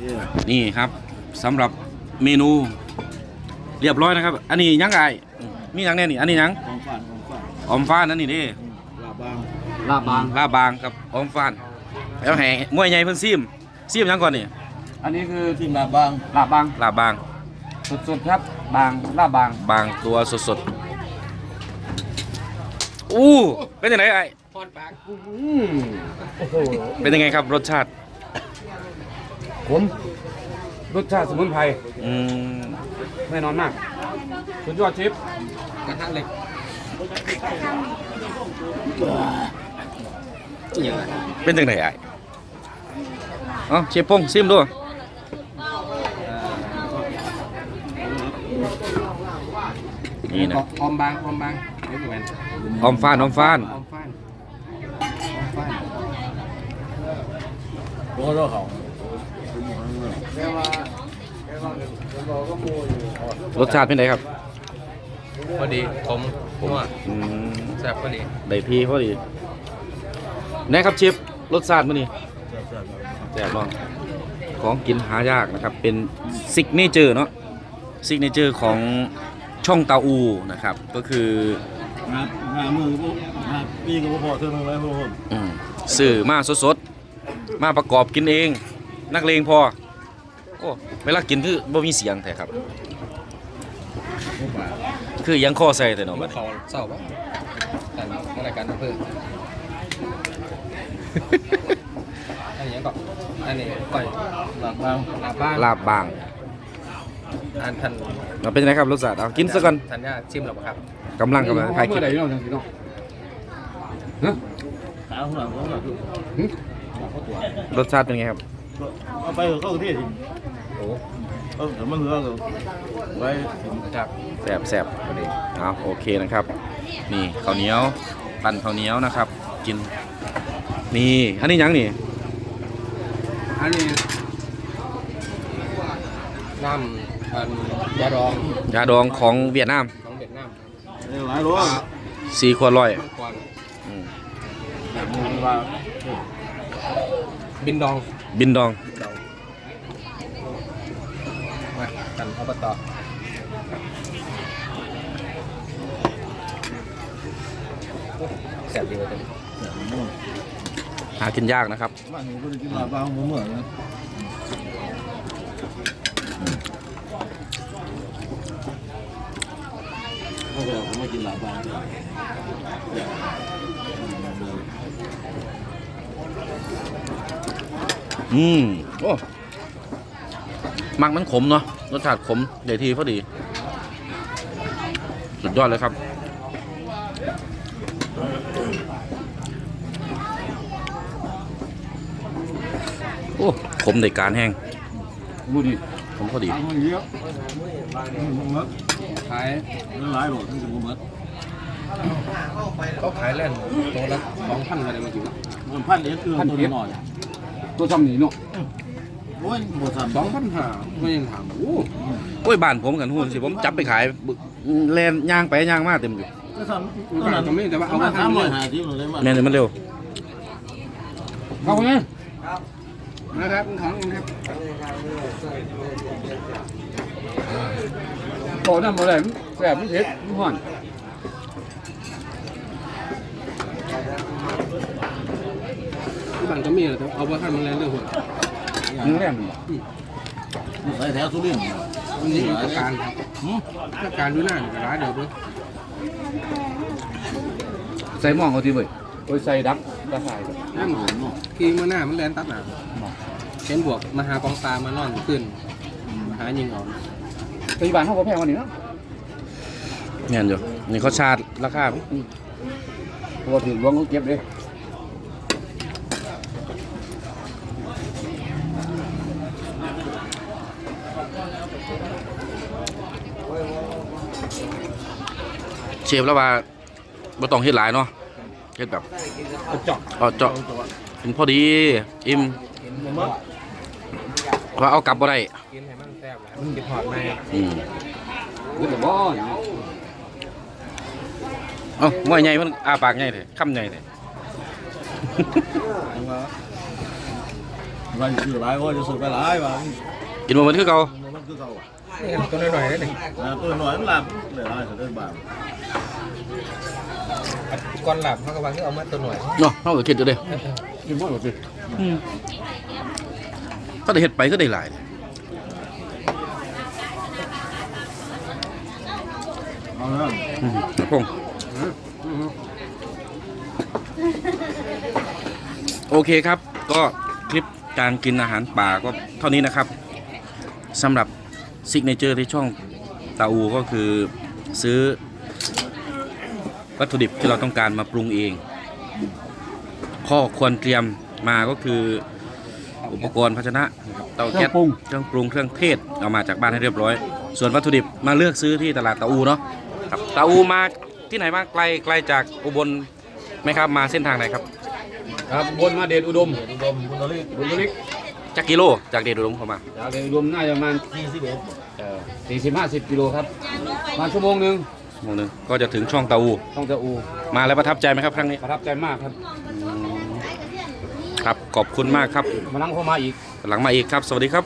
เนี่ยนี่ครับสำหรับเมนู เรียบร้อยนะครับ อันนี้ยังไงอืมมีหยังแน่นี่ อันนี้หยังของฝานของฝานออมฟ้านนั่นนี่เดิอืมลาบางลาบบางลาบางกับออมฟ้านแล้วแห่มวยใหญ่เพิ่นซิมซิมหยังก่อนนี่อันนี้คือทีมลาบางลาบบางลาบางสุดๆครับบางลาบบางบางตัวสดๆอู้เป็นยังไงไอ้อืมโอ้โหเป็นยังไงครับรสชาติ ขมรสชาติสมุนไพรอืมแน่นอนมาก สุดยอดชิปกระทะเหล็กเป็นยังไงไอ้เอ๋อเชฟพงซิมดูนี่นะออมบางออมบางเดี๋ยวดูกันออมฟ้านออมฟ้านออมฟ้านออมฟ้านโอ้โหเขา รสชาติเป็นไงครับพอดีผมผมว่าอืมแซ่บพอดีได้พี่พอดีนะครับเชฟรสชาติมื้อนี้แซ่บเนาะของกินหายากนะครับ เป็นซิกเนเจอร์เนาะซิกเนเจอร์ของช่องเตาอูนะครับ ก็คืองานงานมือพวกงานปีกับพอเท่านั้นไว้พวกผมอืมสื่อมาสดๆ มาประกอบกินเอง นักเลงพอโอ้เวลากินคือบ่มีเสียงแท้ครับ คือยังคอใส่แต่เนาะบัดนี้ เขาเศร้าปะแต่ในรายการอำเภออันนี้ก็อันนี้ก่อยลาบางลาบ้านลาบบางอันทันมันเป็นยังไงครับรสชาติเอากินซะก่อนทันยาชิมหรอครับกำลังกำลังถ่ายคลิเมื่ปอไหร่พี่น้องจังสิน้องฮะขาข้างหลังข้างหลังคือหึเขาตัวรสชาติเป็นไงครับเอาไปเข้าที่ทีโอ้ เออแต่มันเหลือก็ไว้ครับแสบแสบพอดีเอาโอเคนะครับ นี่ข้าวเหนียวปั่นข้าวเหนียวนะครับ กิน นี่อันนี้หยังนี่อันนี้น้ำอันยาดองยาดองของเวียดนามของเวียดนามหลายร้อยสี่ขวดร้อยมังกรอืมแบบมือว่าบินดอง บินดองดอง มากันอบตแซ่บดีเลยจ้ะหากินยากนะครับบ้านนี้ก็ได้กินลาบางเหมือนเหมือนนะเขาจะผมไม่กินลาบาอืมโอ้ มักมันขมเนาะรสชาติขมเดี๋ยวทีพอดี สุดยอดเลยครับ โอ้ขมในการแห้งดูดิขมพอดีทางมันเยอะมัดขายหลายหลอดทั้งสมมัดเขาขายเล่นตัวละสองพันอะไรมากินเนาะมันพันเอ็ดเอื้อมตัวหน่อยตัวซ้ำนี่เนาะ โอ้ยหมดสามสองพันห้าไม่ยังถามโอ้โอ้ยบ้านผมกันหุ่นสิผมจับไปขายบึแลนย่างไปย่างมาเต็มอยู่ก็ทำก็ตรงนี้แต่ว่าเอามามาทำทำเลเลยยหาที่มันเลยมาแม่นมันเร็วเอาไงนะครับขังนะครับโอ้นั่นอะไรแสบมันเผ็ดมันห่อนที่บ้านก็มีแต่เอาไปทำมันแรงเรื่องหัว นื้อแรงใส่แถวสุรินทร์นนี้ราชการครับราชการดูหน้าอยู่กับร้านเดียวด้วยใส่หม้องเอาทีเว้ยโอ้ยใส่ดักตะไคร้นั่นขี่มาหน้ามันแลนตัดหนาเห็นบวกมาหากองตามานอนขึ้นมาหายิงเอาปัจจุบันเขาก็แพงกว่านี้เนาะแม่นอยู่นี่เขาชาร์จราคาเพราะว่าถือหลวงเขาเก็บเลย เชฟแล้วว่าบ่ต้องเฮ็ดหลายเนาะเฮ็ดแบบเจาะเอาเจาะเป็นพอดี อิ่มว่าเอากลับบ่ได้กินให้มันแซ่บแล้วมันกินหอดในอืมคือแต่ว่าเอ้าหม้อใหญ่มันอ้าปากใหญ่แท้คำใหญ่แท้ว่าจะซื้อหลายก็จะซื้อไปหลายบาทกินบ่เหมือนคือเก่ามันคือเก่าอะนี่ตัวหน่อยๆนี่นี่นะตัวหน่อยมันหลับเลยหลายเท่าบาท ก่อนหลับเขาก็วางที่เอามาตัวหน่อยเนาะเฮาก็คิดอยู่เด้กินหมดหมดสิอืมก็ได้เฮ็ดไปก็ได้หลายเอาละอืมครับผมโอเคครับ ก็คลิปการกินอาหารป่าก็เท่านี้นะครับสำหรับซิกเนเจอร์ที่ช่องตาอูก็คือซื้อ วัตถุดิบที่เราต้องการมาปรุงเอง ข้อควรเตรียมมาก็คือ อุปกรณ์ภาชนะเตาเครื่แก๊อสงปรุง เครื่องปรุงเครื่องเทศเอามาจากบ้านให้เรียบร้อย ส่วนวัตถุดิบมาเลือกซื้อที่ตลาดตาอูเนาะครับตาอูมาที่ไหนบ้างไกลไกลจากอุบลไหมครับมาเส้นทางไหนครับครับบนมาเดชอุดมอุดมบุญทลิกบุญทลิกจากกิโลจากเดชอุดมเข้ามา จากเดชอุดมน่าจะประมาณที่สิบเอ็ดสี่สิบห้าสิบกิโลครับประมาณชั่วโมงหนึ่ง ชั่วโมงหนึงก็จะถึงช่องตาอูต้องจะอูมาแล้วประทับใจไหมครับครั้งนี้ประทับใจมากครับ ครับขอบคุณมากครับมานั่งเข้ามาอีกหลังมาอีกครับ สวัสดีครับ